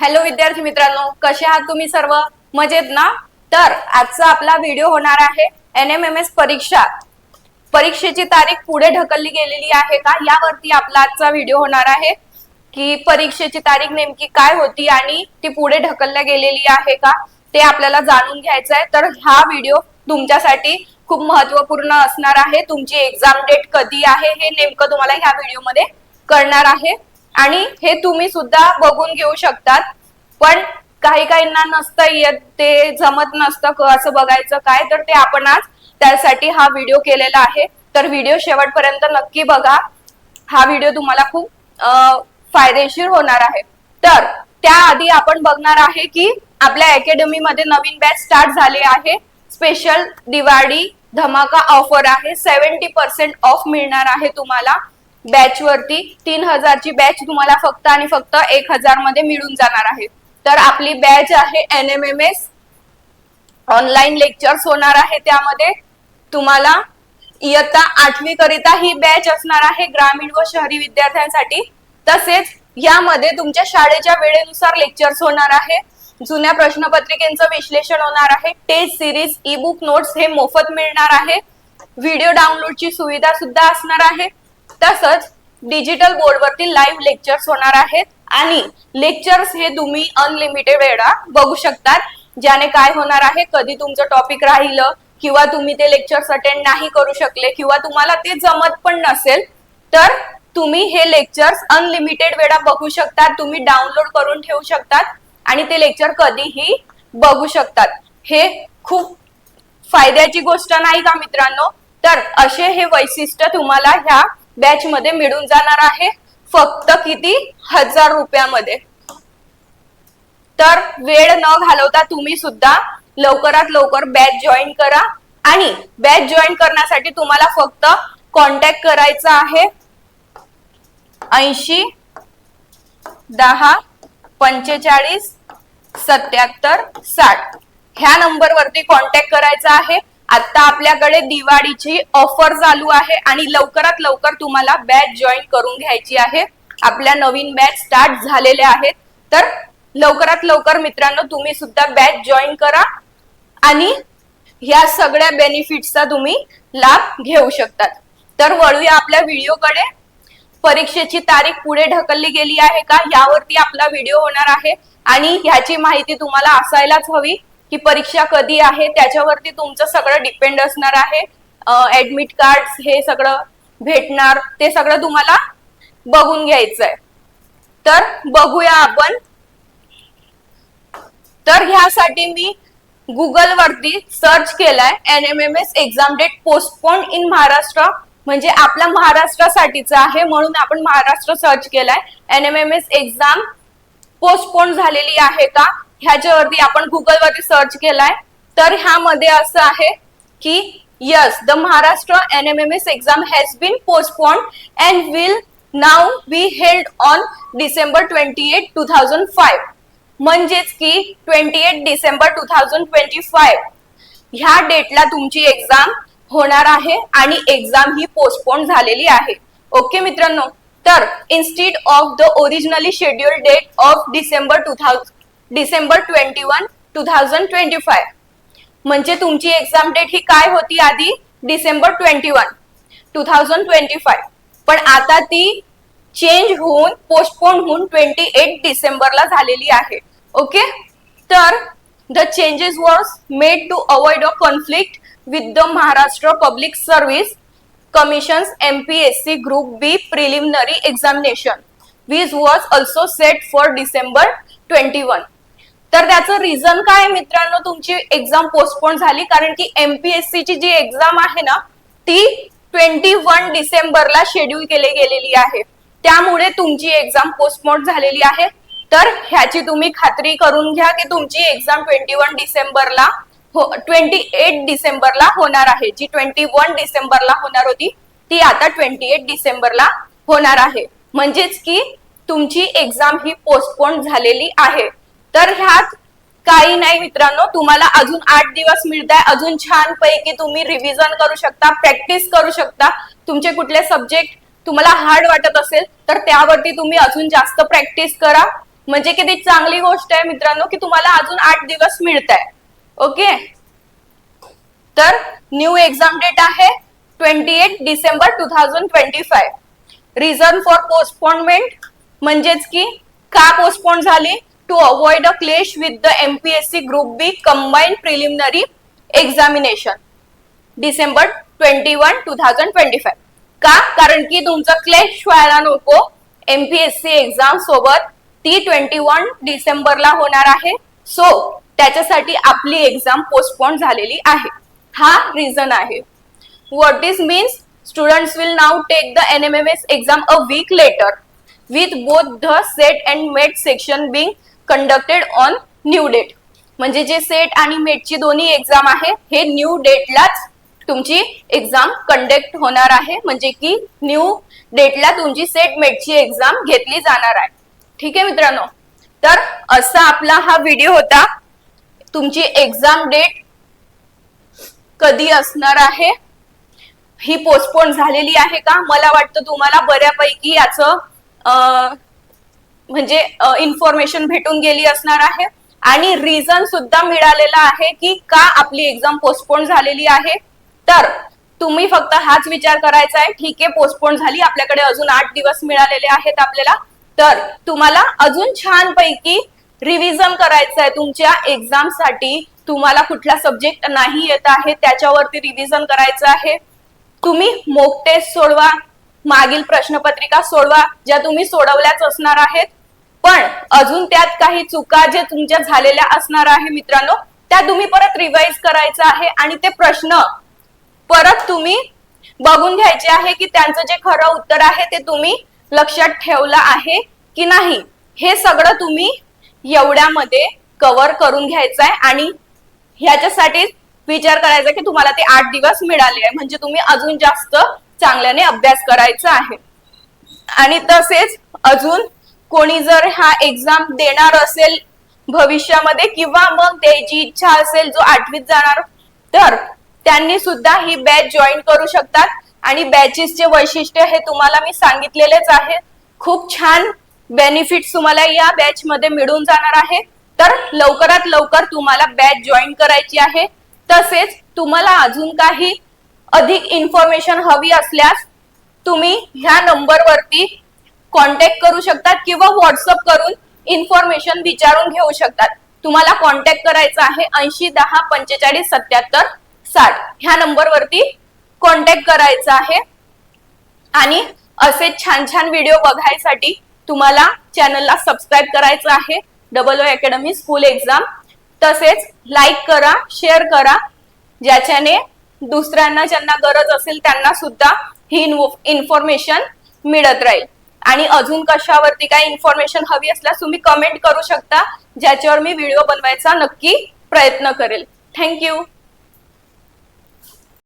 Hello विद्यार्थी मित्रांनो कसे आहात तुम्ही सर्व? मजेत ना? तर आजचा आपला व्हिडिओ होणार आहे एन एम एम एस परीक्षा. परीक्षेची तारीख पुढे ढकलली गेलेली आहे का? यावरती आपला आजचा व्हिडिओ होणार आहे. की परीक्षेची तारीख नेमकी काय होती आणि ती पुढे ढकलल्या गेलेली आहे का? ते आपल्याला जाणून घ्यायचं आहे तर हा व्हिडिओ तुमच्यासाठी खूप महत्त्वपूर्ण असणार आहे. तुमची एक्झाम डेट कधी आहे हे नेमकं तुम्हाला ह्या व्हिडिओमध्ये कळणार आहे. आणि हे तुम्ही सुद्धा बघून घेऊ शकतात. पण काही काहींना नसतं येत ते जमत नसतं असं बघायचं काय तर ते आपण आज त्यासाठी हा व्हिडिओ केलेला आहे. तर व्हिडिओ शेवटपर्यंत नक्की बघा. हा व्हिडिओ तुम्हाला खूप फायदेशीर होणार आहे. तर त्याआधी आपण बघणार आहे की आपल्या अकॅडमी मध्ये नवीन बॅच स्टार्ट झाले आहे. स्पेशल दिवाळी धमाका ऑफर आहे. सेव्हन्टी पर्सेंट ऑफ मिळणार आहे तुम्हाला. बॅच वरती तीन हजारची बॅच तुम्हाला फक्त आणि फक्त एक हजारमध्ये मिळून जाणार आहे. तर आपली बॅच आहे N M M S online lectures होणार आहे त्यामध्ये. तुम्हाला इयत्ता आठवी करिता ही बॅच असणार आहे ग्रामीण व शहरी विद्यार्थ्यांसाठी. तसेच यामध्ये तुमच्या शाळेच्या वेळेनुसार लेक्चर्स होणार आहे. जुन्या प्रश्नपत्रिकेचं विश्लेषण होणार आहे. Test series e book notes हे मोफत मिळणार आहे. व्हिडिओ डाउनलोडची सुविधा सुद्धा असणार आहे. तसंच डिजिटल बोर्डवरती लाईव्ह लेक्चर्स होणार आहेत. आणि लेक्चर्स हे तुम्ही अनलिमिटेड वेळा बघू शकतात. ज्याने काय होणार आहे कधी तुमचं टॉपिक राहिलं किंवा तुम्ही ते लेक्चर्स अटेंड नाही करू शकले किंवा तुम्हाला ते जमत पण नसेल तर तुम्ही हे लेक्चर्स अनलिमिटेड वेळा बघू शकतात. तुम्ही डाउनलोड करून ठेवू शकतात आणि ते लेक्चर कधीही बघू शकतात. हे खूप फायद्याची गोष्ट नाही का मित्रांनो? तर असे हे वैशिष्ट्य तुम्हाला ह्या बॅच मध्ये मिळून जाणार आहे. फक्त किती? हजार रुपयामध्ये. तर वेळ न घालवता तुम्ही सुद्धा लवकरात लवकर बॅच जॉईन करा. आणि बॅच जॉईन करण्यासाठी तुम्हाला फक्त कॉन्टॅक्ट करायचा आहे. ऐंशी दहा पंचेचाळीस सत्याहत्तर साठ. ह्या नंबरवरती कॉन्टॅक्ट करायचा आहे. आता आपल्याकडे दिवाळीची ऑफर चालू आहे आणि लवकरात लवकर तुम्हाला बॅच जॉईन करून घ्यायची आहे. आपल्या नवीन बॅच स्टार्ट झालेल्या आहेत. तर लवकरात लवकर मित्रांनो तुम्ही सुद्धा बॅच जॉईन करा आणि ह्या सगळ्या बेनिफिट्सचा तुम्ही लाभ घेऊ शकतात. तर वळूया आपल्या व्हिडिओकडे परीक्षेची तारीख पुढे ढकलली गेली आहे का? यावरती आपला व्हिडिओ होणार आहे आणि ह्याची माहिती तुम्हाला असायलाच हवी. की परीक्षा कधी आहे त्याच्यावरती तुमचं सगळं डिपेंड असणार आहे. ऍडमिट कार्ड हे सगळं भेटणार ते सगळं तुम्हाला बघून घ्यायचंय. तर बघूया आपण. तर ह्यासाठी मी गुगल वरती सर्च केलाय N M M S exam date postpone in Maharashtra म्हणजे आपल्या महाराष्ट्रासाठीच आहे म्हणून आपण महाराष्ट्र सर्च केलाय. N M M S exam postpone झालेली आहे का? ह्याच्यावरती आपण गुगल वरती सर्च केलाय. तर ह्यामध्ये असं आहे की yes the Maharashtra N M M S exam has been postponed and will now be held on December twenty eight two thousand five म्हणजेच की twenty eight December two thousand twenty five ह्या डेटला तुमची एक्झाम होणार आहे आणि exam ही postpone झालेली आहे. ओके मित्रांनो? तर institute of the originally schedule date of December two thousand December twenty one two thousand twenty five म्हणजे तुमची एक्झाम डेट ही काय होती आधी? December twenty one two thousand twenty five पण आता ती चेंज होऊन पोस्टपोन होऊन ट्वेंटी एट डिसेंबरला झालेली आहे. ओके तर the changes was made to avoid a conflict with the Maharashtra public service commissions C group B preliminary examination which was also set for December twenty one तर त्याचं reason काय मित्रांनो? तुमची exam postpone झाली कारण की MPSC ची जी exam आहे ना ती ट्वेंटी वन डिसेंबरला शेड्यूल केली गेलेली आहे. त्यामुळे तुमची एक्झाम पोस्टपोन झालेली आहे. तर ह्याची तुम्ही खात्री करून घ्या की तुमची एक्झाम ट्वेंटी वन डिसेंबरला हो ट्वेंटी एट डिसेंबरला होणार आहे. जी ट्वेंटी वन डिसेंबरला होणार होती ती आता ट्वेंटी एट डिसेंबरला होणार आहे. म्हणजेच की तुमची एक्झाम ही पोस्टपोन झालेली आहे. तर ह्यात काही नाही मित्रांनो तुम्हाला अजून आठ दिवस मिळत आहे अजून छान पैकी तुम्ही रिव्हिजन करू शकता प्रॅक्टिस करू शकता. तुमचे कुठले सब्जेक्ट तुम्हाला हार्ड वाटत असेल तर त्यावरती तुम्ही अजून जास्त प्रॅक्टिस करा. म्हणजे किती चांगली गोष्ट आहे मित्रांनो की तुम्हाला अजून आठ दिवस मिळत आहे ओके तर न्यू एक्झाम डेट आहे twenty eight December two thousand twenty five reason for postponement म्हणजेच की का पोस्टपोन झाली? To avoid a clash with the MPSC group B combined preliminary examination December twenty one two thousand twenty five का? कारण की तुमचा क्लेश व्हायला नको. एमपीएससी एक्झाम सोबत ती ट्वेंटी वन डिसेंबरला होणार आहे. सो त्याच्यासाठी आपली एक्झाम पोस्टपोन झालेली आहे. हा रिझन आहे. What is means students will now take the N M M S exam a week later with both the SAT and MAT section being conducted on new date म्हणजे जे set आणि मेटची दोन्ही exam आहे हे new डेटलाच तुमची exam conduct होणार आहे. म्हणजे की न्यू डेटला तुमची सेट मेटची एक्झाम घेतली जाणार आहे. ठीक आहे मित्रांनो? तर असा आपला हा व्हिडिओ होता. तुमची एक्झाम डेट कधी असणार आहे? ही पोस्टपोन झालेली आहे का? मला वाटतं तुम्हाला बऱ्यापैकी याचं म्हणजे इन्फॉर्मेशन भेटून गेली असणार आहे. आणि रिझन सुद्धा मिळालेला आहे की का आपली एक्झाम पोस्टपोन झालेली आहे. तर तुम्ही फक्त हाच विचार करायचा आहे. ठीक आहे पोस्टपोन झाली. आपल्याकडे अजून आठ दिवस मिळालेले आहेत आपल्याला. तर तुम्हाला अजून छान पैकी रिव्हिजन करायचं आहे तुमच्या एक्झामसाठी तुम्हाला कुठला सब्जेक्ट नाही येत आहे त्याच्यावरती रिव्हिजन करायचं आहे. तुम्ही मोक टेस्ट सोडवा. मागील प्रश्नपत्रिका सोडवा ज्या तुम्ही सोडवल्याच असणार आहेत. पण अजून त्यात काही चुका जे तुमच्या झालेल्या असणार आहे मित्रांनो त्या तुम्ही परत रिवाइज करायचं आहे आणि ते प्रश्न परत तुम्ही बघून घ्यायचे आहे की त्यांचं जे खरं उत्तर आहे ते तुम्ही लक्षात ठेवलं आहे की नाही. हे सगळं तुम्ही एवढ्यामध्ये कव्हर करून घ्यायचं आहे आणि ह्याच्यासाठी विचार करायचा की तुम्हाला ते आठ दिवस मिळाले आहे. म्हणजे तुम्ही अजून जास्त चांगल्याने अभ्यास करायचा आहे. आणि तसेच अजून कोणी जर हा एक्झाम देणार असेल भविष्यामध्ये किंवा मग त्याची इच्छा असेल जो आठवीत जाणार तर त्यांनी सुद्धा ही बॅच जॉईन करू शकतात. आणि बॅचेसचे वैशिष्ट्य हे तुम्हाला मी सांगितलेलेच आहे. खूप छान बेनिफिट्स तुम्हाला या बॅच मध्ये मिळून जाणार आहे. तर लवकरात लवकर तुम्हाला बॅच जॉईन करायची आहे. तसेच तुम्हाला अजून काही अधिक इन्फॉर्मेशन हवी असल्यास तुम्ही ह्या नंबरवरती कॉन्टॅक्ट करू शकतात किंवा व्हॉट्सअप करून इन्फॉर्मेशन विचारून घेऊ शकतात. तुम्हाला कॉन्टॅक्ट करायचा आहे ऐंशी दहा पंचेचाळीस सत्याहत्तर साठ. ह्या नंबरवरती कॉन्टॅक्ट करायचा आहे. आणि असे छान छान व्हिडिओ बघायसाठी तुम्हाला चॅनलला सबस्क्राईब करायचं आहे. Double O academy school exam तसेच लाईक करा शेअर करा. ज्याच्याने दुसऱ्यांना ज्यांना गरज असेल त्यांना सुद्धा ही इन्फॉर्मेशन मिळत राहील. आणि अजून कशावरती काय इन्फॉर्मेशन हवी असल्यास तुम्ही कमेंट करू शकता ज्याच्यावर मी व्हिडिओ बनवायचा नक्की प्रयत्न करेल. थँक्यू